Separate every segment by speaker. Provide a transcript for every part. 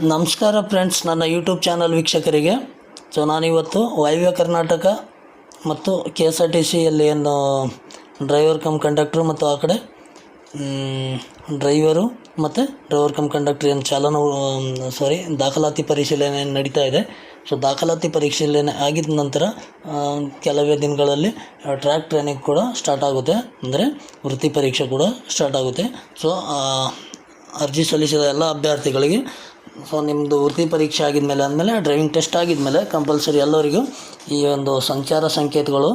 Speaker 1: ನಮಸ್ಕಾರ ಫ್ರೆಂಡ್ಸ್ ನನ್ನ YouTube channel ವೀಕ್ಷಕರಿಗೆ. ಸೊ ನಾನಿವತ್ತು ವಾಯುವ್ಯ ಕರ್ನಾಟಕ ಮತ್ತು ಕೆ ಎಸ್ ಆರ್ ಟಿ ಸಿಯಲ್ಲಿ ಏನು ಡ್ರೈವರ್ ಕಮ್ ಕಂಡಕ್ಟ್ರು ಮತ್ತು ಆ ಕಡೆ ಡ್ರೈವರು ಮತ್ತು ಡ್ರೈವರ್ ಕಮ್ ಕಂಡಕ್ಟ್ರ್ ಏನು ಚಾಲನ ಸಾರಿ ದಾಖಲಾತಿ ಪರಿಶೀಲನೆ ನಡೀತಾ ಇದೆ. ಸೊ ದಾಖಲಾತಿ ಪರಿಶೀಲನೆ ಆಗಿದ ನಂತರ ಕೆಲವೇ ದಿನಗಳಲ್ಲಿ ಟ್ರ್ಯಾಕ್ ಟ್ರೈನಿಂಗ್ ಕೂಡ ಸ್ಟಾರ್ಟ್ ಆಗುತ್ತೆ. ಅಂದರೆ ವೃತ್ತಿ ಪರೀಕ್ಷೆ ಕೂಡ ಸ್ಟಾರ್ಟ್ ಆಗುತ್ತೆ. ಸೊ ಅರ್ಜಿ ಸಲ್ಲಿಸಿದ ಎಲ್ಲ ಅಭ್ಯರ್ಥಿಗಳಿಗೆ ಸೊ ನಿಮ್ಮದು ವೃತ್ತಿ ಪರೀಕ್ಷೆ ಆಗಿದ್ಮೇಲೆ ಅಂದಮೇಲೆ ಡ್ರೈವಿಂಗ್ ಟೆಸ್ಟ್ ಆಗಿದ್ಮೇಲೆ ಕಂಪಲ್ಸರಿ ಎಲ್ಲರಿಗೂ ಈ ಒಂದು ಸಂಚಾರ ಸಂಕೇತಗಳು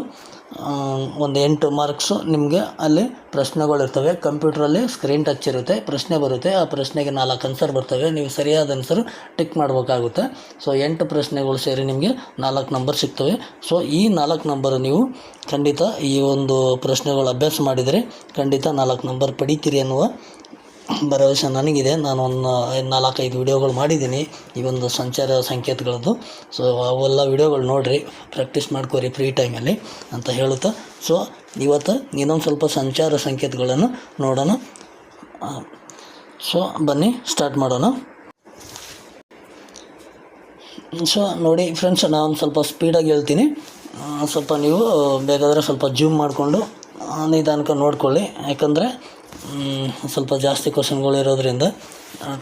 Speaker 1: ಒಂದು ಎಂಟು ಮಾರ್ಕ್ಸು ನಿಮಗೆ ಅಲ್ಲಿ ಪ್ರಶ್ನೆಗಳಿರ್ತವೆ ಕಂಪ್ಯೂಟ್ರಲ್ಲಿ ಸ್ಕ್ರೀನ್ ಟಚ್ ಇರುತ್ತೆ, ಪ್ರಶ್ನೆ ಬರುತ್ತೆ, ಆ ಪ್ರಶ್ನೆಗೆ ನಾಲ್ಕು ಆನ್ಸರ್ ಬರ್ತವೆ. ನೀವು ಸರಿಯಾದ ಆನ್ಸರು ಟಿಕ್ ಮಾಡಬೇಕಾಗುತ್ತೆ. ಸೊ ಎಂಟು ಪ್ರಶ್ನೆಗಳು ಸೇರಿ ನಿಮಗೆ ನಾಲ್ಕು ನಂಬರ್ ಸಿಗ್ತವೆ. ಸೊ ಈ ನಾಲ್ಕು ನಂಬರ್ ನೀವು ಖಂಡಿತ ಈ ಒಂದು ಪ್ರಶ್ನೆಗಳು ಅಭ್ಯಾಸ ಮಾಡಿದರೆ ಖಂಡಿತ ನಾಲ್ಕು ನಂಬರ್ ಪಡೀತೀರಿ ಅನ್ನುವ ಭರವಸೆ ನನಗಿದೆ. ನಾನು ಒಂದು ನಾಲ್ಕೈದು ವಿಡಿಯೋಗಳು ಮಾಡಿದ್ದೀನಿ. ಈ ಒಂದು ಸಂಚಾರ ಸಂಕೇತಗಳದ್ದು. ಸೊ ಅವೆಲ್ಲ ವಿಡಿಯೋಗಳು ನೋಡಿರಿ. ಪ್ರಾಕ್ಟೀಸ್ ಮಾಡ್ಕೋರಿ ಫ್ರೀ ಟೈಮಲ್ಲಿ ಅಂತ ಹೇಳುತ್ತಾ. ಸೊ ಇವತ್ತು ಇನ್ನೊಂದು ಸ್ವಲ್ಪ ಸಂಚಾರ ಸಂಕೇತಗಳನ್ನು ನೋಡೋಣ. ಸೊ ಬನ್ನಿ ಸ್ಟಾರ್ಟ್ ಮಾಡೋಣ. ಸೊ ನೋಡಿ ಫ್ರೆಂಡ್ಸ್ ನಾನು ಸ್ವಲ್ಪ ಸ್ಪೀಡಾಗಿ ಹೇಳ್ತೀನಿ. ಸ್ವಲ್ಪ ನೀವು, ಬೇಕಾದರೆ ಸ್ವಲ್ಪ ಜೂಮ್ ಮಾಡಿಕೊಂಡು ನಿಧಾನಕ್ಕೆ ನೋಡ್ಕೊಳ್ಳಿ. ಯಾಕಂದರೆ ಸ್ವಲ್ಪ ಜಾಸ್ತಿ ಕ್ವಶನ್ಗಳು ಇರೋದ್ರಿಂದ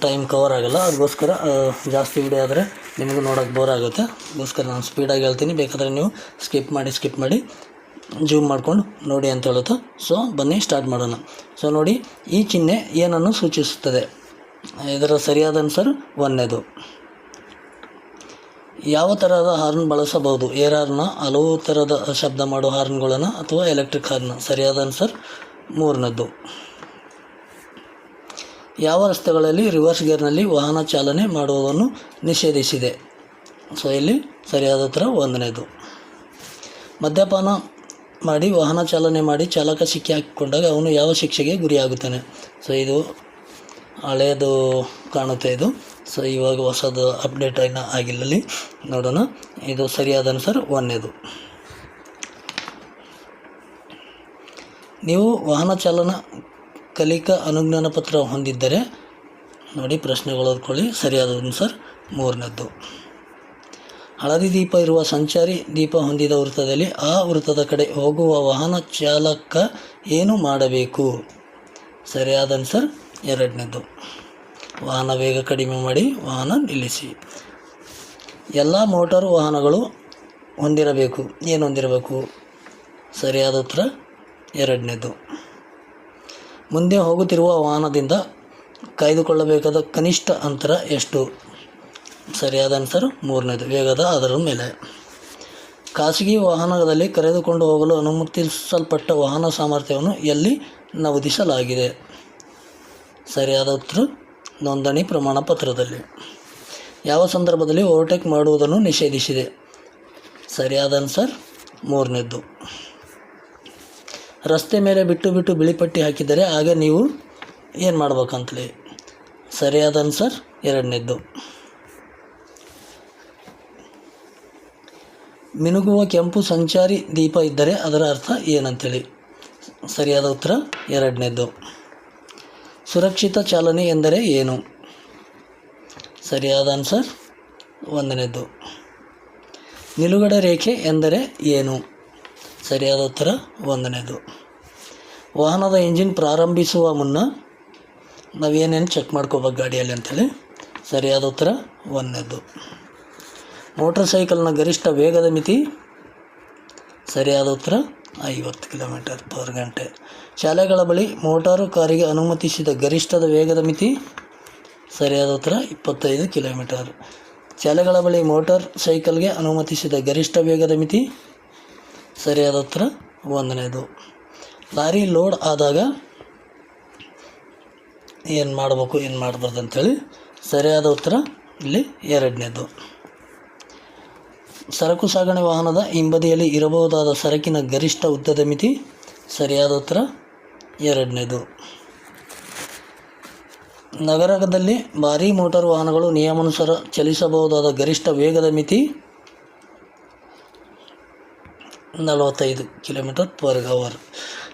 Speaker 1: ಟೈಮ್ ಕವರ್ ಆಗೋಲ್ಲ. ಅದಕ್ಕೋಸ್ಕರ ಜಾಸ್ತಿ ವಿಡಿಯೋ ಆದರೆ ನಿಮಗೂ ನೋಡೋಕೆ ಬೋರ್ ಆಗುತ್ತೆ. ಅದಕ್ಕೋಸ್ಕರ ನಾನು ಸ್ಪೀಡಾಗಿ ಹೇಳ್ತೀನಿ. ಬೇಕಾದರೆ ನೀವು ಸ್ಕಿಪ್ ಮಾಡಿ ಸ್ಕಿಪ್ ಮಾಡಿ ಜೂಮ್ ಮಾಡ್ಕೊಂಡು ನೋಡಿ ಅಂತ ಹೇಳುತ್ತಾ? ಸೊ ಬನ್ನಿ ಸ್ಟಾರ್ಟ್ ಮಾಡೋಣ. ಸೊ ನೋಡಿ, ಈ ಚಿಹ್ನೆ ಏನನ್ನು ಸೂಚಿಸುತ್ತದೆ? ಇದರ ಸರಿಯಾದ ಆನ್ಸರ್ ಒಂದನೇದು ಯಾವ ಥರದ ಹಾರ್ನ್ ಬಳಸಬಹುದು? ಏರ್ ಹಾರ್ನ ಹಲವು ಥರದ ಶಬ್ದ ಮಾಡೋ ಹಾರ್ನ್ಗಳನ್ನು ಅಥವಾ ಎಲೆಕ್ಟ್ರಿಕ್ ಹಾರ್ನ್ ಸರಿಯಾದ ಆನ್ಸರ್ ಮೂರನೇದ್ದು ಯಾವ ರಸ್ತೆಗಳಲ್ಲಿ ರಿವರ್ಸ್ ಗೇರ್ನಲ್ಲಿ ವಾಹನ ಚಾಲನೆ ಮಾಡುವುದನ್ನು ನಿಷೇಧಿಸಿದೆ. ಸೊ ಇಲ್ಲಿ ಸರಿಯಾದ ಉತ್ತರ ಒಂದನೇದು. ಮದ್ಯಪಾನ ಮಾಡಿ, ವಾಹನ ಚಾಲನೆ ಮಾಡಿ ಚಾಲಕ ಸಿಕ್ಕಿ ಹಾಕಿಕೊಂಡಾಗ ಅವನು ಯಾವ ಶಿಕ್ಷೆಗೆ ಗುರಿಯಾಗುತ್ತಾನೆ? ಸೊ ಇದು ಹಳೆಯದು ಕಾಣುತ್ತೆ ಇದು. ಸೊ ಇವಾಗ ಹೊಸದು ಅಪ್ಡೇಟ್ ಏನೋ ಆಗಿಲ್ಲಲ್ಲಿ ನೋಡೋಣ. ಇದು ಸರಿಯಾದ ಸರ್ ಒಂದೇದು ನೀವು ವಾಹನ ಚಾಲನ ಕಲಿಕಾ ಅನುಜ್ಞಾನ ಪತ್ರ ಹೊಂದಿದ್ದರೆ ನೋಡಿ ಪ್ರಶ್ನೆಗಳು ಓದ್ಕೊಳ್ಳಿ. ಸರಿಯಾದ ಸರ್ ಮೂರನೇದ್ದು. ಹಳದಿ ದೀಪ ಇರುವ ಸಂಚಾರಿ ದೀಪ ಹೊಂದಿದ ವೃತ್ತದಲ್ಲಿ ಆ ವೃತ್ತದ ಕಡೆ ಹೋಗುವ ವಾಹನ ಚಾಲಕ ಏನು ಮಾಡಬೇಕು? ಸರಿಯಾದ ಸರ್ ಎರಡನೇದು ವಾಹನ ವೇಗ ಕಡಿಮೆ ಮಾಡಿ ವಾಹನ ನಿಲ್ಲಿಸಿ. ಎಲ್ಲ ಮೋಟಾರು ವಾಹನಗಳು ಹೊಂದಿರಬೇಕು. ಏನು ಹೊಂದಿರಬೇಕು? ಸರಿಯಾದ ಉತ್ತರ ಎರಡನೇದು ಮುಂದೆ ಹೋಗುತ್ತಿರುವ ವಾಹನದಿಂದ ಕಾಯ್ದುಕೊಳ್ಳಬೇಕಾದ ಕನಿಷ್ಠ ಅಂತರ ಎಷ್ಟು? ಸರಿಯಾದ ಆನ್ಸರ್ ಮೂರನೇದು. ವೇಗದ ಅದರ ಮೇಲೆ. ಖಾಸಗಿ ವಾಹನದಲ್ಲಿ ಕರೆದುಕೊಂಡು ಹೋಗಲು ಅನುಮತಿಸಲ್ಪಟ್ಟ ವಾಹನ ಸಾಮರ್ಥ್ಯವನ್ನು ಎಲ್ಲಿ ನಮೂದಿಸಲಾಗಿದೆ? ಸರಿಯಾದ ಉತ್ತರ, ನೋಂದಣಿ ಪ್ರಮಾಣ ಪತ್ರದಲ್ಲಿ ಯಾವ ಸಂದರ್ಭದಲ್ಲಿ ಓವರ್ಟೇಕ್ ಮಾಡುವುದನ್ನು ನಿಷೇಧಿಸಿದೆ? ಸರಿಯಾದ ಆನ್ಸರ್ ಮೂರನೇದ್ದು ರಸ್ತೆ ಮೇಲೆ ಬಿಟ್ಟು ಬಿಟ್ಟು ಬಿಳಿ ಪಟ್ಟಿ ಹಾಕಿದರೆ ಆಗ ನೀವು ಏನು ಮಾಡ್ಬೇಕಂತಲೇ? ಸರಿಯಾದ ಆನ್ಸರ್ ಎರಡನೇದ್ದು. ಮಿನುಗುವ ಕೆಂಪು ಸಂಚಾರಿ ದೀಪ ಇದ್ದರೆ ಅದರ ಅರ್ಥ ಏನಂತೇಳಿ? ಸರಿಯಾದ ಉತ್ತರ, ಎರಡನೇದ್ದು. ಸುರಕ್ಷಿತ ಚಾಲನೆ ಎಂದರೆ ಏನು? ಸರಿಯಾದ ಆನ್ಸರ್ ಒಂದನೇದ್ದು. ನಿಲುಗಡೆ ರೇಖೆ ಎಂದರೆ ಏನು? ಸರಿಯಾದ ಉತ್ತರ ಒಂದನೇದು. ವಾಹನದ ಇಂಜಿನ್ ಪ್ರಾರಂಭಿಸುವ ಮುನ್ನ ನಾವೇನೇನು ಚೆಕ್ ಮಾಡ್ಕೋಬೇಕು ಗಾಡಿಯಲ್ಲಿ ಅಂಥೇಳಿ ಸರಿಯಾದ ಉತ್ತರ ಒಂದನೇದು. ಮೋಟರ್ ಸೈಕಲ್ನ ಗರಿಷ್ಠ ವೇಗದ ಮಿತಿ? ಸರಿಯಾದ ಉತ್ತರ ಐವತ್ತು ಕಿಲೋಮೀಟರ್ ಪರ್ ಗಂಟೆ. ಶಾಲೆಗಳ ಬಳಿ ಮೋಟಾರು ಕಾರಿಗೆ ಅನುಮತಿಸಿದ ಗರಿಷ್ಠದ ವೇಗದ ಮಿತಿ? ಸರಿಯಾದ ಉತ್ತರ ಇಪ್ಪತ್ತೈದು ಕಿಲೋಮೀಟರ್. ಶಾಲೆಗಳ ಬಳಿ ಮೋಟಾರ್ ಸೈಕಲ್ಗೆ ಅನುಮತಿಸಿದ ಗರಿಷ್ಠ ವೇಗದ ಮಿತಿ? ಸರಿಯಾದ ಉತ್ತರ ಒಂದನೇದು. ಲಾರಿ ಲೋಡ್ ಆದಾಗ ಏನು ಮಾಡಬೇಕು, ಏನು ಮಾಡಬಾರ್ದು ಅಂಥೇಳಿ ಸರಿಯಾದ ಉತ್ತರ ಇಲ್ಲಿ ಎರಡನೇದು. ಸರಕು ಸಾಗಣೆ ವಾಹನದ ಹಿಂಬದಿಯಲ್ಲಿ ಇರಬಹುದಾದ ಸರಕಿನ ಗರಿಷ್ಠ ಉದ್ದದ ಮಿತಿ ಸರಿಯಾದ ಉತ್ತರ ಎರಡನೇದು. ನಗರದಲ್ಲಿ ಭಾರೀ ಮೋಟಾರ್ ವಾಹನಗಳು ನಿಯಮಾನುಸಾರ ಚಲಿಸಬಹುದಾದ ಗರಿಷ್ಠ ವೇಗದ ಮಿತಿ ನಲವತ್ತೈದು ಕಿಲೋಮೀಟರ್ ಪರ್ ಅವರ್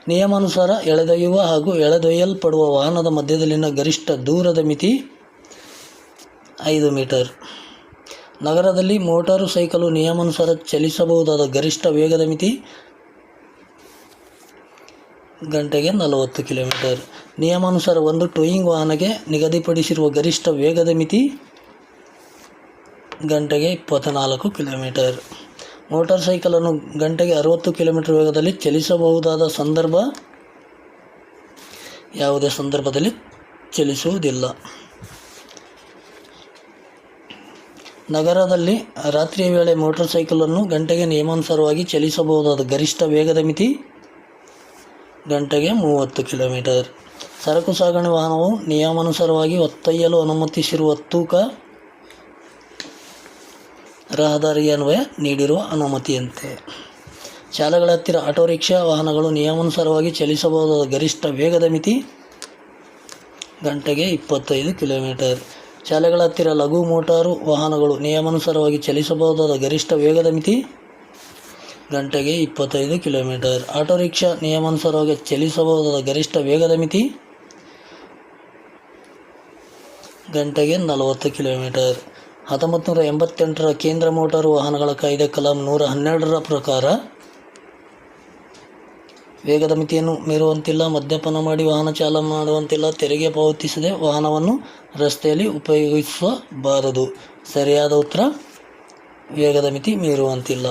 Speaker 1: ನಿಯಮಾನುಸಾರ ಎಳೆದೊಯ್ಯುವ ಹಾಗೂ ಎಳೆದೊಯ್ಯಲ್ಪಡುವ ವಾಹನದ ಮಧ್ಯದಲ್ಲಿನ ಗರಿಷ್ಠ ದೂರದ ಮಿತಿ ಐದು ಮೀಟರ್. ನಗರದಲ್ಲಿ ಮೋಟಾರು ಸೈಕಲು ನಿಯಮಾನುಸಾರ ಚಲಿಸಬಹುದಾದ ಗರಿಷ್ಠ ವೇಗದ ಮಿತಿ ಗಂಟೆಗೆ ನಲವತ್ತು ಕಿಲೋಮೀಟರ್. ನಿಯಮಾನುಸಾರ ಒಂದು ಟೋಯಿಂಗ್ ವಾಹನಕ್ಕೆ ನಿಗದಿಪಡಿಸಿರುವ ಗರಿಷ್ಠ ವೇಗದ ಮಿತಿ ಗಂಟೆಗೆ ಇಪ್ಪತ್ತ್ನಾಲ್ಕು ಕಿಲೋಮೀಟರ್. ಮೋಟಾರ್ ಸೈಕಲನ್ನು ಗಂಟೆಗೆ ಅರವತ್ತು ಕಿಲೋಮೀಟರ್ ವೇಗದಲ್ಲಿ ಚಲಿಸಬಹುದಾದ ಸಂದರ್ಭ ಯಾವುದೇ ಸಂದರ್ಭದಲ್ಲಿ ಚಲಿಸುವುದಿಲ್ಲ. ನಗರದಲ್ಲಿ ರಾತ್ರಿಯ ವೇಳೆ ಮೋಟಾರ್ ಸೈಕಲನ್ನು ಗಂಟೆಗೆ ನಿಯಮಾನುಸಾರವಾಗಿ ಚಲಿಸಬಹುದಾದ ಗರಿಷ್ಠ ವೇಗದ ಮಿತಿ ಗಂಟೆಗೆ ಮೂವತ್ತು ಕಿಲೋಮೀಟರ್. ಸರಕು ಸಾಗಣೆ ವಾಹನವು ನಿಯಮಾನುಸಾರವಾಗಿ ಹೊತ್ತೊಯ್ಯಲು ಅನುಮತಿಸಿರುವ ತೂಕ ರಹದಾರಿ ಅನ್ವಯ ನೀಡಿರುವ ಅನುಮತಿಯಂತೆ. ಶಾಲೆಗಳ ಹತ್ತಿರ ಆಟೋ ರಿಕ್ಷಾ ವಾಹನಗಳು ನಿಯಮಾನುಸಾರವಾಗಿ ಚಲಿಸಬಹುದಾದ ಗರಿಷ್ಠ ವೇಗದ ಮಿತಿ ಗಂಟೆಗೆ ಇಪ್ಪತ್ತೈದು ಕಿಲೋಮೀಟರ್. ಶಾಲೆಗಳ ಹತ್ತಿರ ಲಘು ಮೋಟಾರು ವಾಹನಗಳು ನಿಯಮಾನುಸಾರವಾಗಿ ಚಲಿಸಬಹುದಾದ ಗರಿಷ್ಠ ವೇಗದ ಮಿತಿ ಗಂಟೆಗೆ ಇಪ್ಪತ್ತೈದು ಕಿಲೋಮೀಟರ್. ಆಟೋ ರಿಕ್ಷಾ ನಿಯಮಾನುಸಾರವಾಗಿ ಚಲಿಸಬಹುದಾದ ಗರಿಷ್ಠ ವೇಗದ ಮಿತಿ ಗಂಟೆಗೆ ನಲವತ್ತು ಕಿಲೋಮೀಟರ್. ಹತ್ತೊಂಬತ್ತು ನೂರ ಎಂಬತ್ತೆಂಟರ ಕೇಂದ್ರ ಮೋಟಾರು ವಾಹನಗಳ ಕಾಯ್ದೆ ಕಲಂ ನೂರ ಹನ್ನೆರಡರ ಪ್ರಕಾರ ವೇಗದ ಮಿತಿಯನ್ನು ಮೀರುವಂತಿಲ್ಲ, ಮದ್ಯಪಾನ ಮಾಡಿ ವಾಹನ ಚಾಲನೆ ಮಾಡುವಂತಿಲ್ಲ, ತೆರಿಗೆ ಪಾವತಿಸದೆ ವಾಹನವನ್ನು ರಸ್ತೆಯಲ್ಲಿ ಉಪಯೋಗಿಸಬಾರದು. ಸರಿಯಾದ ಉತ್ತರ, ವೇಗದ ಮಿತಿ ಮೀರುವಂತಿಲ್ಲ.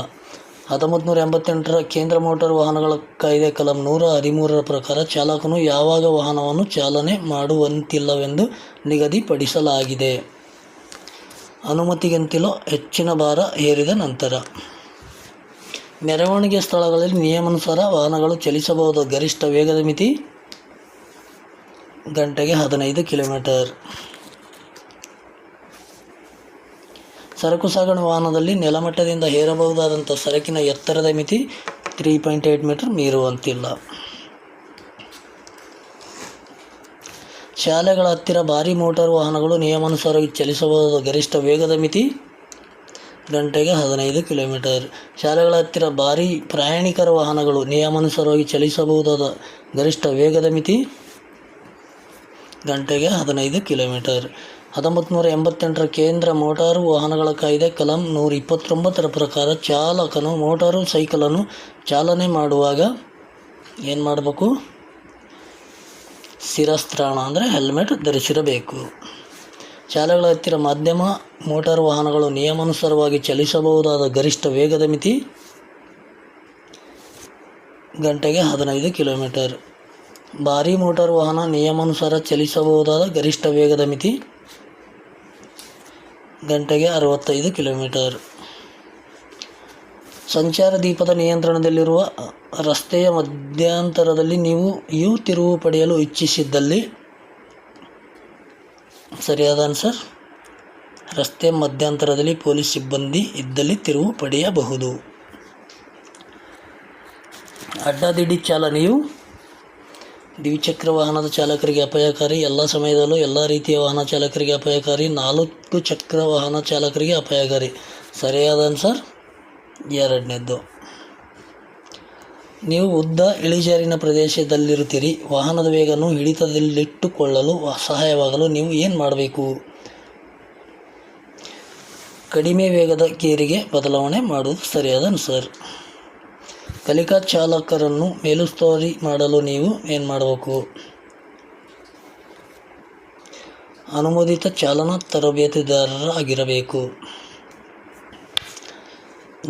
Speaker 1: ಹತ್ತೊಂಬತ್ತು ನೂರ ಎಂಬತ್ತೆಂಟರ ಕೇಂದ್ರ ಮೋಟಾರು ವಾಹನಗಳ ಕಾಯ್ದೆ ಕಲಂ ನೂರ ಹದಿಮೂರರ ಪ್ರಕಾರ ಚಾಲಕನು ಯಾವಾಗ ವಾಹನವನ್ನು ಚಾಲನೆ ಮಾಡುವಂತಿಲ್ಲವೆಂದು ನಿಗದಿಪಡಿಸಲಾಗಿದೆ. ಅನುಮತಿಗಿಂತಲೂ ಹೆಚ್ಚಿನ ಭಾರ ಏರಿದ ನಂತರ. ಮೆರವಣಿಗೆ ಸ್ಥಳಗಳಲ್ಲಿ ನಿಯಮಾನುಸಾರ ವಾಹನಗಳು ಚಲಿಸಬಹುದು. ಗರಿಷ್ಠ ವೇಗದ ಮಿತಿ ಗಂಟೆಗೆ ಹದಿನೈದು ಕಿಲೋಮೀಟರ್. ಸರಕು ಸಾಗಣೆ ವಾಹನದಲ್ಲಿ ನೆಲಮಟ್ಟದಿಂದ ಹೇರಬಹುದಾದಂಥ ಸರಕಿನ ಎತ್ತರದ ಮಿತಿ ತ್ರೀ ಪಾಯಿಂಟ್ ಏಯ್ಟ್ ಮೀಟರ್ ಮೀರುವಂತಿಲ್ಲ. ಶಾಲೆಗಳ ಹತ್ತಿರ ಭಾರಿ ಮೋಟಾರ್ ವಾಹನಗಳು ನಿಯಮಾನುಸಾರವಾಗಿ ಚಲಿಸಬಹುದಾದ ಗರಿಷ್ಠ ವೇಗದ ಮಿತಿ ಗಂಟೆಗೆ ಹದಿನೈದು ಕಿಲೋಮೀಟರ್. ಶಾಲೆಗಳ ಹತ್ತಿರ ಭಾರಿ ಪ್ರಯಾಣಿಕರ ವಾಹನಗಳು ನಿಯಮಾನುಸಾರವಾಗಿ ಚಲಿಸಬಹುದಾದ ಗರಿಷ್ಠ ವೇಗದ ಮಿತಿ ಗಂಟೆಗೆ ಹದಿನೈದು ಕಿಲೋಮೀಟರ್. ಹತ್ತೊಂಬತ್ತು ನೂರ ಎಂಬತ್ತೆಂಟರ ಕೇಂದ್ರ ಮೋಟಾರು ವಾಹನಗಳ ಕಾಯ್ದೆ ಕಲಂ ನೂರ ಇಪ್ಪತ್ತೊಂಬತ್ತರ ಪ್ರಕಾರ ಚಾಲಕನು ಮೋಟಾರು ಸೈಕಲನ್ನು ಚಾಲನೆ ಮಾಡುವಾಗ ಏನು ಮಾಡಬೇಕು? ಶಿರಸ್ತ್ರಾಣ ಅಂದರೆ ಹೆಲ್ಮೆಟ್ ಧರಿಸಿರಬೇಕು. ಶಾಲೆಗಳ ಹತ್ತಿರ ಮಾಧ್ಯಮ, ಮೋಟಾರ್ ವಾಹನಗಳು ನಿಯಮಾನುಸಾರವಾಗಿ ಚಲಿಸಬಹುದಾದ ಗರಿಷ್ಠ ವೇಗದ ಮಿತಿ ಗಂಟೆಗೆ ಹದಿನೈದು ಕಿಲೋಮೀಟರ್. ಭಾರೀ ಮೋಟಾರ್ ವಾಹನ ನಿಯಮಾನುಸಾರ ಚಲಿಸಬಹುದಾದ ಗರಿಷ್ಠ ವೇಗದ ಮಿತಿ ಗಂಟೆಗೆ ಅರವತ್ತೈದು ಕಿಲೋಮೀಟರ್. ಸಂಚಾರ ದೀಪದ ನಿಯಂತ್ರಣದಲ್ಲಿರುವ ರಸ್ತೆಯ ಮಧ್ಯಂತರದಲ್ಲಿ ನೀವು ಯು ತಿರುವು ಪಡೆಯಲು ಇಚ್ಛಿಸಿದ್ದಲ್ಲಿ. ಸರಿಯಾದ ಆನ್ಸರ್ ರಸ್ತೆ ಮಧ್ಯಂತರದಲ್ಲಿ ಪೊಲೀಸ್ ಸಿಬ್ಬಂದಿ ಇದ್ದಲ್ಲಿ ತಿರುವು ಪಡೆಯಬಹುದು. ಅಡ್ಡಾದಿಡ್ಡಿ ಚಾಲನೆಯು? ದ್ವಿಚಕ್ರ ವಾಹನದ ಚಾಲಕರಿಗೆ ಅಪಾಯಕಾರಿ, ಎಲ್ಲ ಸಮಯದಲ್ಲೂ ಎಲ್ಲ ರೀತಿಯ ವಾಹನ ಚಾಲಕರಿಗೆ ಅಪಾಯಕಾರಿ, ನಾಲ್ಕು ಚಕ್ರ ವಾಹನ ಚಾಲಕರಿಗೆ ಅಪಾಯಕಾರಿ. ಸರಿಯಾದ ಆನ್ಸರ್ ಎರಡನೇದ್ದು. ನೀವು ಉದ್ದ ಇಳಿಜಾರಿನ ಪ್ರದೇಶದಲ್ಲಿರುತ್ತೀರಿ. ವಾಹನದ ವೇಗವನ್ನು ಹಿಡಿತದಲ್ಲಿಟ್ಟುಕೊಳ್ಳಲು ಸಹಾಯವಾಗಲು ನೀವು ಏನು ಮಾಡಬೇಕು? ಕಡಿಮೆ ವೇಗದ ಗೇರಿಗೆ ಬದಲಾವಣೆ ಮಾಡುವುದು ಸರಿಯಾದ ಸರ್ ಕಲಿಕಾ ಚಾಲಕರನ್ನು ಮೇಲುಸ್ತುವಾರಿ ಮಾಡಲು ನೀವು ಏನು ಮಾಡಬೇಕು? ಅನುಮೋದಿತ ಚಾಲನಾ ತರಬೇತುದಾರರಾಗಿರಬೇಕು.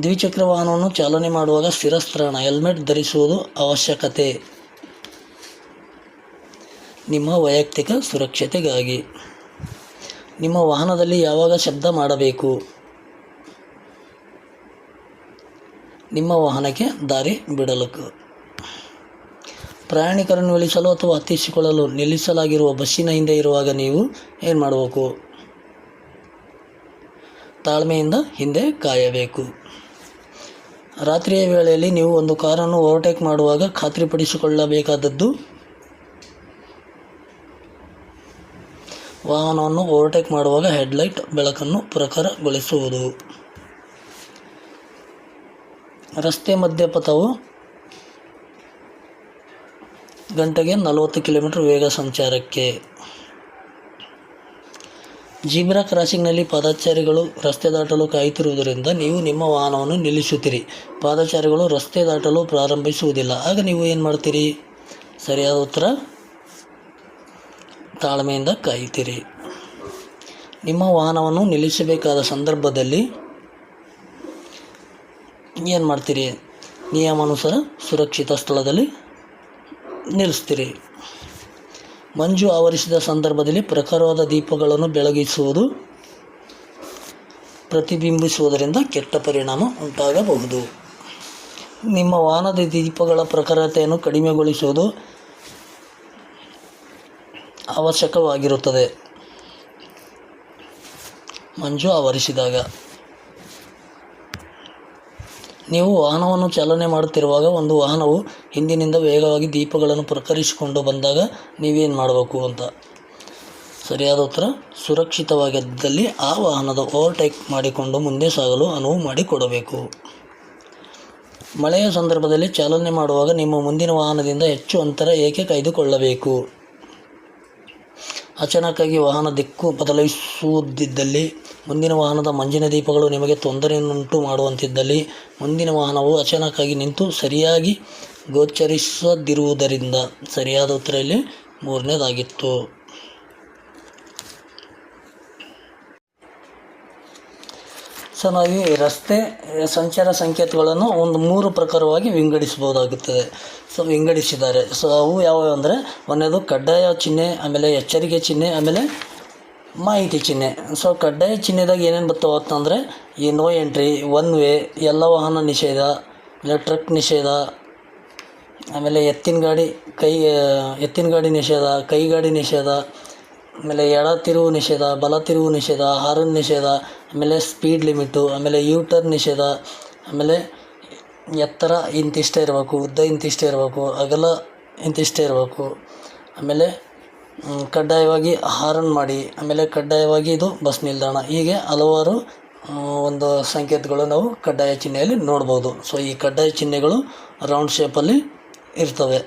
Speaker 1: ದ್ವಿಚಕ್ರ ವಾಹನವನ್ನು ಚಾಲನೆ ಮಾಡುವಾಗ ಸ್ಥಿರಸ್ತ್ರಾಣ ಹೆಲ್ಮೆಟ್ ಧರಿಸುವುದು ಅವಶ್ಯಕತೆ. ನಿಮ್ಮ ವೈಯಕ್ತಿಕ ಸುರಕ್ಷತೆಗಾಗಿ. ನಿಮ್ಮ ವಾಹನದಲ್ಲಿ ಯಾವಾಗ ಶಬ್ದ ಮಾಡಬೇಕು? ನಿಮ್ಮ ವಾಹನಕ್ಕೆ ದಾರಿ ಬಿಡಲು. ಪ್ರಯಾಣಿಕರನ್ನು ಇಳಿಸಲು ಅಥವಾ ಹತ್ತಿಸಿಕೊಳ್ಳಲು ನಿಲ್ಲಿಸಲಾಗಿರುವ ಬಸ್ಸಿನ ಹಿಂದೆ ಇರುವಾಗ ನೀವು ಏನು ಮಾಡಬೇಕು ತಾಳ್ಮೆಯಿಂದ ಹಿಂದೆ ಕಾಯಬೇಕು. ರಾತ್ರಿಯ ವೇಳೆಯಲ್ಲಿ ನೀವು ಒಂದು ಕಾರನ್ನು ಓವರ್ಟೇಕ್ ಮಾಡುವಾಗ ಖಾತ್ರಿಪಡಿಸಿಕೊಳ್ಳಬೇಕಾದದ್ದು ವಾಹನವನ್ನು ಓವರ್ಟೇಕ್ ಮಾಡುವಾಗ ಹೆಡ್ಲೈಟ್ ಬೆಳಕನ್ನು ಪ್ರಖರಗೊಳಿಸುವುದು. ರಸ್ತೆ ಮಧ್ಯಪಥವು ಗಂಟೆಗೆ ನಲವತ್ತು ಕಿಲೋಮೀಟರ್ ವೇಗ ಸಂಚಾರಕ್ಕೆ ಜೀಬ್ರಾ ಕ್ರಾಸಿಂಗ್ನಲ್ಲಿ ಪಾದಚಾರಿಗಳು ರಸ್ತೆ ದಾಟಲು ಕಾಯುತ್ತಿರುವುದರಿಂದ ನೀವು ನಿಮ್ಮ ವಾಹನವನ್ನು ನಿಲ್ಲಿಸುತ್ತೀರಿ. ಪಾದಚಾರಿಗಳು ರಸ್ತೆ ದಾಟಲು ಪ್ರಾರಂಭಿಸುವುದಿಲ್ಲ. ಆಗ ನೀವು ಏನು ಮಾಡ್ತೀರಿ? ಸರಿಯಾದ ಉತ್ತರ? ತಾಳ್ಮೆಯಿಂದ ಕಾಯುತ್ತೀರಿ. ನಿಮ್ಮ ವಾಹನವನ್ನು ನಿಲ್ಲಿಸಬೇಕಾದ ಸಂದರ್ಭದಲ್ಲಿ ಏನು ಮಾಡ್ತೀರಿ? ನಿಯಮಾನುಸಾರ ಸುರಕ್ಷಿತ ಸ್ಥಳದಲ್ಲಿ ನಿಲ್ಲಿಸ್ತೀರಿ. ಮಂಜು ಆವರಿಸಿದ ಸಂದರ್ಭದಲ್ಲಿ ಪ್ರಖರವಾದ ದೀಪಗಳನ್ನು ಬೆಳಗಿಸುವುದು ಪ್ರತಿಬಿಂಬಿಸುವುದರಿಂದ ಕೆಟ್ಟ ಪರಿಣಾಮ ಉಂಟಾಗಬಹುದು. ನಿಮ್ಮ ವಾಹನದ ದೀಪಗಳ ಪ್ರಖರತೆಯನ್ನು ಕಡಿಮೆಗೊಳಿಸುವುದು ಅವಶ್ಯಕವಾಗಿರುತ್ತದೆ. ಮಂಜು ಆವರಿಸಿದಾಗ ನೀವು ವಾಹನವನ್ನು ಚಾಲನೆ ಮಾಡುತ್ತಿರುವಾಗ ಒಂದು ವಾಹನವು ಹಿಂದಿನಿಂದ ವೇಗವಾಗಿ ದೀಪಗಳನ್ನು ಪ್ರಕರಿಸಿಕೊಂಡು ಬಂದಾಗ ನೀವೇನು ಮಾಡಬೇಕು ಅಂತ? ಸರಿಯಾದ ಉತ್ತರ, ಸುರಕ್ಷಿತವಾಗಿದ್ದಲ್ಲಿ ಆ ವಾಹನದ ಓವರ್ಟೇಕ್ ಮಾಡಿಕೊಂಡು ಮುಂದೆ ಸಾಗಲು ಅನುವು ಮಾಡಿಕೊಡಬೇಕು. ಮಳೆಯ ಸಂದರ್ಭದಲ್ಲಿ ಚಾಲನೆ ಮಾಡುವಾಗ ನಿಮ್ಮ ಮುಂದಿನ ವಾಹನದಿಂದ ಹೆಚ್ಚು ಅಂತರ ಏಕೆ ಕಾಯ್ದುಕೊಳ್ಳಬೇಕು? ಅಚಾನಕ್ಕಾಗಿ ವಾಹನ ದಿಕ್ಕು ಬದಲಾಯಿಸುವುದಿದ್ದಲ್ಲಿ ಮುಂದಿನ ವಾಹನದ ಮಂಜಿನ ದೀಪಗಳು ನಿಮಗೆ ತೊಂದರೆಯನ್ನುಂಟು ಮಾಡುವಂತಿದ್ದಲ್ಲಿ ಮುಂದಿನ ವಾಹನವು ಅಚಾನಕ್ಕಾಗಿ ನಿಂತು ಸರಿಯಾಗಿ ಗೋಚರಿಸದಿರುವುದರಿಂದ ಸರಿಯಾದ ಉತ್ತರ ಇಲ್ಲಿ ಮೂರನೇದಾಗಿತ್ತು. ಸೊ ನಾವು ಈ ರಸ್ತೆ ಸಂಚಾರ ಸಂಕೇತಗಳನ್ನು ಒಂದು ಮೂರು ಪ್ರಕಾರವಾಗಿ ವಿಂಗಡಿಸಬಹುದಾಗುತ್ತದೆ. ಸೊ ವಿಂಗಡಿಸಿದ್ದಾರೆ. ಸೊ ಅವು ಯಾವ್ಯಾವ ಅಂದರೆ, ಒಂದನೇದು ಕಡ್ಡಾಯ ಚಿಹ್ನೆ, ಆಮೇಲೆ ಎಚ್ಚರಿಕೆ ಚಿಹ್ನೆ, ಆಮೇಲೆ ಮಾಹಿತಿ ಚಿಹ್ನೆ ಸೊ ಕಡ್ಡಾಯ ಚಿಹ್ನೆದಾಗ ಏನೇನು ಬರ್ತಾವ ಅಂತಂದರೆ ಈ ನೋ ಎಂಟ್ರಿ, ಒನ್ ವೇ, ಎಲ್ಲ ವಾಹನ ನಿಷೇಧ ಆಮೇಲೆ ಟ್ರಕ್ ನಿಷೇಧ, ಆಮೇಲೆ ಎತ್ತಿನ ಗಾಡಿ, ಕೈ ಎತ್ತಿನ ಗಾಡಿ ನಿಷೇಧ, ಕೈ ಗಾಡಿ ನಿಷೇಧ, ಆಮೇಲೆ ಎಡ ತಿರುವು ನಿಷೇಧ, ಬಲ ತಿರುವು ನಿಷೇಧ, ಹಾರನ್ ನಿಷೇಧ, ಆಮೇಲೆ ಸ್ಪೀಡ್ ಲಿಮಿಟು ಆಮೇಲೆ ಯೂಟರ್ ನಿಷೇಧ, ಆಮೇಲೆ ಎತ್ತರ ಇಂತಿಷ್ಟೇ ಇರಬೇಕು, ಉದ್ದ ಇಂತಿಷ್ಟೇ ಇರಬೇಕು, ಅಗಲ ಇಂತಿಷ್ಟೇ ಇರಬೇಕು, ಆಮೇಲೆ ಕಡ್ಡಾಯವಾಗಿ ಹಾರನ್ ಮಾಡಿ, ಆಮೇಲೆ ಕಡ್ಡಾಯವಾಗಿ ಇದು ಬಸ್ ನಿಲ್ದಾಣ. ಹೀಗೆ ಹಲವಾರು ಒಂದು ಸಂಕೇತಗಳು ನಾವು ಕಡ್ಡಾಯ ಚಿಹ್ನೆಯಲ್ಲಿ ನೋಡ್ಬೋದು. ಸೊ ಈ ಕಡ್ಡಾಯ ಚಿಹ್ನೆಗಳು ರೌಂಡ್ ಶೇಪಲ್ಲಿ ಇರ್ತವೆ.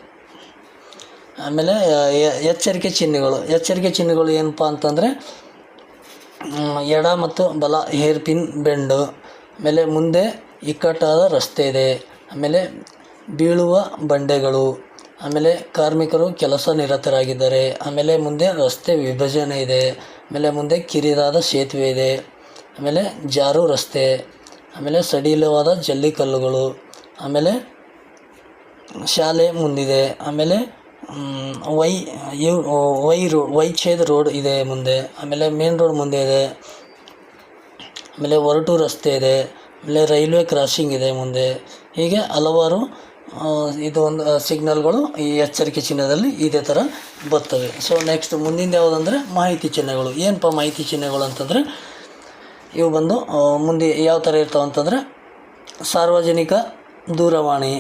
Speaker 1: ಆಮೇಲೆ ಎಚ್ಚರಿಕೆ ಚಿಹ್ನೆಗಳು. ಎಚ್ಚರಿಕೆ ಚಿಹ್ನೆಗಳು ಏನಪ್ಪ ಅಂತಂದರೆ ಎಡ ಮತ್ತು ಬಲ ಹೇರ್ ಪಿನ್ ಬೆಂಡು. ಆಮೇಲೆ ಮುಂದೆ ಇಕ್ಕಟ್ಟಾದ ರಸ್ತೆ ಇದೆ. ಆಮೇಲೆ ಬೀಳುವ ಬಂಡೆಗಳು. ಆಮೇಲೆ ಕಾರ್ಮಿಕರು ಕೆಲಸ ನಿರತರಾಗಿದ್ದಾರೆ. ಆಮೇಲೆ ಮುಂದೆ ರಸ್ತೆ ವಿಭಜನೆ ಇದೆ. ಆಮೇಲೆ ಮುಂದೆ ಕಿರಿದಾದ ಸೇತುವೆ ಇದೆ. ಆಮೇಲೆ ಜಾರು ರಸ್ತೆ. ಆಮೇಲೆ ಸಡಿಲವಾದ ಜಲ್ಲಿಕಲ್ಲುಗಳು. ಆಮೇಲೆ ಶಾಲೆ ಮುಂದಿದೆ. ಆಮೇಲೆ ವೈ, ಯು, ವೈ ರೋ ವೈಛೇದ್ ರೋಡ್ ಇದೆ ಮುಂದೆ. ಆಮೇಲೆ ಮೇನ್ ರೋಡ್ ಮುಂದೆ ಇದೆ. ಆಮೇಲೆ ಹೊರಟು ರಸ್ತೆ ಇದೆ. ಆಮೇಲೆ ರೈಲ್ವೆ ಕ್ರಾಸಿಂಗ್ ಇದೆ ಮುಂದೆ. ಹೀಗೆ ಹಲವಾರು ಇದು ಒಂದು ಸಿಗ್ನಲ್ಗಳು ಈ ಎಚ್ಚರಿಕೆ ಚಿಹ್ನದಲ್ಲಿ ಇದೇ ಥರ ಬರ್ತವೆ. ಸೊ ನೆಕ್ಸ್ಟ್ ಮುಂದಿಂದ ಯಾವುದಂದರೆ ಮಾಹಿತಿ ಚಿಹ್ನೆಗಳು. ಏನಪ್ಪ ಮಾಹಿತಿ ಚಿಹ್ನೆಗಳು ಅಂತಂದರೆ, ಇವು ಬಂದು ಮುಂದೆ ಯಾವ ಥರ ಇರ್ತಾವೆ ಅಂತಂದರೆ, ಸಾರ್ವಜನಿಕ ದೂರವಾಣಿ,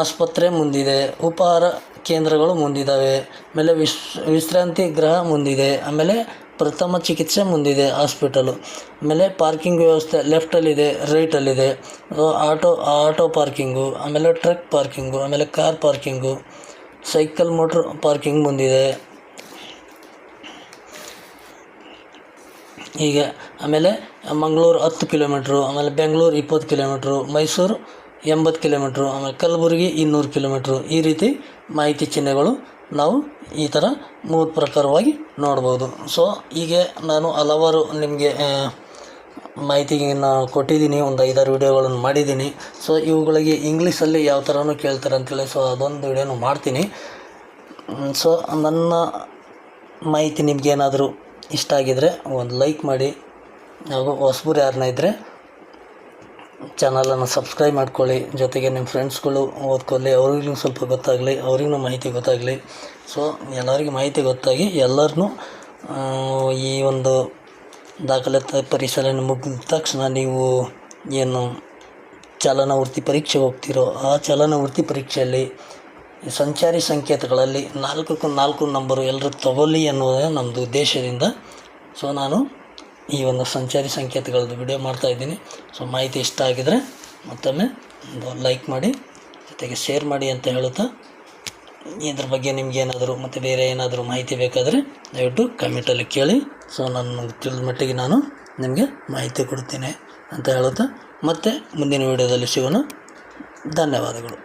Speaker 1: ಆಸ್ಪತ್ರೆ ಮುಂದಿದೆ, ಉಪಹಾರ ಕೇಂದ್ರಗಳು ಮುಂದಿದ್ದಾವೆ ಆಮೇಲೆ ವಿಶ್ ವಿಶ್ರಾಂತಿ ಗೃಹ ಮುಂದಿದೆ, ಆಮೇಲೆ ಪ್ರಥಮ ಚಿಕಿತ್ಸೆ ಮುಂದಿದೆ ಹಾಸ್ಪಿಟಲು. ಆಮೇಲೆ ಪಾರ್ಕಿಂಗ್ ವ್ಯವಸ್ಥೆ ಲೆಫ್ಟಲ್ಲಿದೆ ರೈಟಲ್ಲಿದೆ ಆಟೋ ಆಟೋ ಪಾರ್ಕಿಂಗು, ಆಮೇಲೆ ಟ್ರಕ್ ಪಾರ್ಕಿಂಗು ಆಮೇಲೆ car parking cycle motor parking ಮುಂದಿದೆ. ಹೀಗೆ, ಆಮೇಲೆ ಮಂಗಳೂರು ಹತ್ತು ಕಿಲೋಮೀಟ್ರು, ಆಮೇಲೆ ಬೆಂಗಳೂರು ಇಪ್ಪತ್ತು ಕಿಲೋಮೀಟ್ರು, ಮೈಸೂರು ಎಂಬತ್ತು ಕಿಲೋಮೀಟ್ರು, ಆಮೇಲೆ ಕಲಬುರಗಿ ಇನ್ನೂರು ಕಿಲೋಮೀಟ್ರು. ಈ ರೀತಿ ಮಾಹಿತಿ ಚಿಹ್ನೆಗಳು ನಾವು ಈ ಥರ ಮೂರು ಪ್ರಕಾರವಾಗಿ ನೋಡ್ಬೋದು. ಸೊ ಹೀಗೆ ನಾನು ಹಲವಾರು ನಿಮಗೆ ಮಾಹಿತಿಯನ್ನು ಕೊಟ್ಟಿದ್ದೀನಿ. ಒಂದು ಐದಾರು ವಿಡಿಯೋಗಳನ್ನು ಮಾಡಿದ್ದೀನಿ. ಸೊ ಇವುಗಳಿಗೆ ಇಂಗ್ಲೀಷಲ್ಲಿ ಯಾವ ಥರನೂ ಕೇಳ್ತಾರೆ ಅಂತೇಳಿ ಸೊ ಅದೊಂದು ವಿಡಿಯೋನು ಮಾಡ್ತೀನಿ. ಸೊ ನನ್ನ ಮಾಹಿತಿ ನಿಮಗೇನಾದರೂ ಇಷ್ಟ ಆಗಿದರೆ ಒಂದು ಲೈಕ್ ಮಾಡಿ, ಹಾಗೂ ಹೊಸಬರು ಯಾರನ್ನ ಇದ್ದರೆ ಚಾನಲನ್ನು ಸಬ್ಸ್ಕ್ರೈಬ್ ಮಾಡ್ಕೊಳ್ಳಿ. ಜೊತೆಗೆ ನಿಮ್ಮ ಫ್ರೆಂಡ್ಸ್ಗಳು ಓದ್ಕೊಳ್ಳಿ. ಅವ್ರಿಗೂ ಸ್ವಲ್ಪ ಗೊತ್ತಾಗಲಿ, ಅವ್ರಿಗೂ ಮಾಹಿತಿ ಗೊತ್ತಾಗಲಿ. ಸೊ ಎಲ್ಲರಿಗೂ ಮಾಹಿತಿ ಗೊತ್ತಾಗಿ ಎಲ್ಲರನ್ನೂ ಈ ಒಂದು ದಾಖಲೆ ಪರಿಶೀಲನೆ ಮುಗಿದ ತಕ್ಷಣ ನೀವು ಏನು ಚಲನವೃತ್ತಿ ವೃತ್ತಿ ಪರೀಕ್ಷೆ ಹೋಗ್ತಿರೋ, ಆ ಚಲನವೃತ್ತಿ ಪರೀಕ್ಷೆಯಲ್ಲಿ ಸಂಚಾರಿ ಸಂಕೇತಗಳಲ್ಲಿ ನಾಲ್ಕಕ್ಕೂ ನಾಲ್ಕು ನಂಬರು ಎಲ್ಲರೂ ತಗೊಳ್ಳಿ ಅನ್ನೋದೇ ನಮ್ಮದು ಉದ್ದೇಶದಿಂದ. ಸೊ ನಾನು ಈ ಒಂದು ಸಂಚಾರಿ ಸಂಕೇತಗಳದ್ದು ವಿಡಿಯೋ ಮಾಡ್ತಾಯಿದ್ದೀನಿ ಸೊ ಮಾಹಿತಿ ಇಷ್ಟ ಆಗಿದರೆ ಮತ್ತೊಮ್ಮೆ ಒಂದು ಲೈಕ್ ಮಾಡಿ, ಜೊತೆಗೆ ಶೇರ್ ಮಾಡಿ ಅಂತ ಹೇಳುತ್ತಾ, ಇದ್ರ ಬಗ್ಗೆ ನಿಮ್ಗೆ ಏನಾದರೂ ಮತ್ತು ಬೇರೆ ಏನಾದರೂ ಮಾಹಿತಿ ಬೇಕಾದರೆ ದಯವಿಟ್ಟು ಕಮೆಂಟಲ್ಲಿ ಕೇಳಿ. ಸೊ ನಾನು ತಿಳಿದ ಮಟ್ಟಿಗೆ ನಾನು ನಿಮಗೆ ಮಾಹಿತಿ ಕೊಡ್ತೀನಿ ಅಂತ ಹೇಳುತ್ತಾ, ಮತ್ತೆ ಮುಂದಿನ ವೀಡಿಯೋದಲ್ಲಿ ಸಿಗೋಣ. ಧನ್ಯವಾದಗಳು.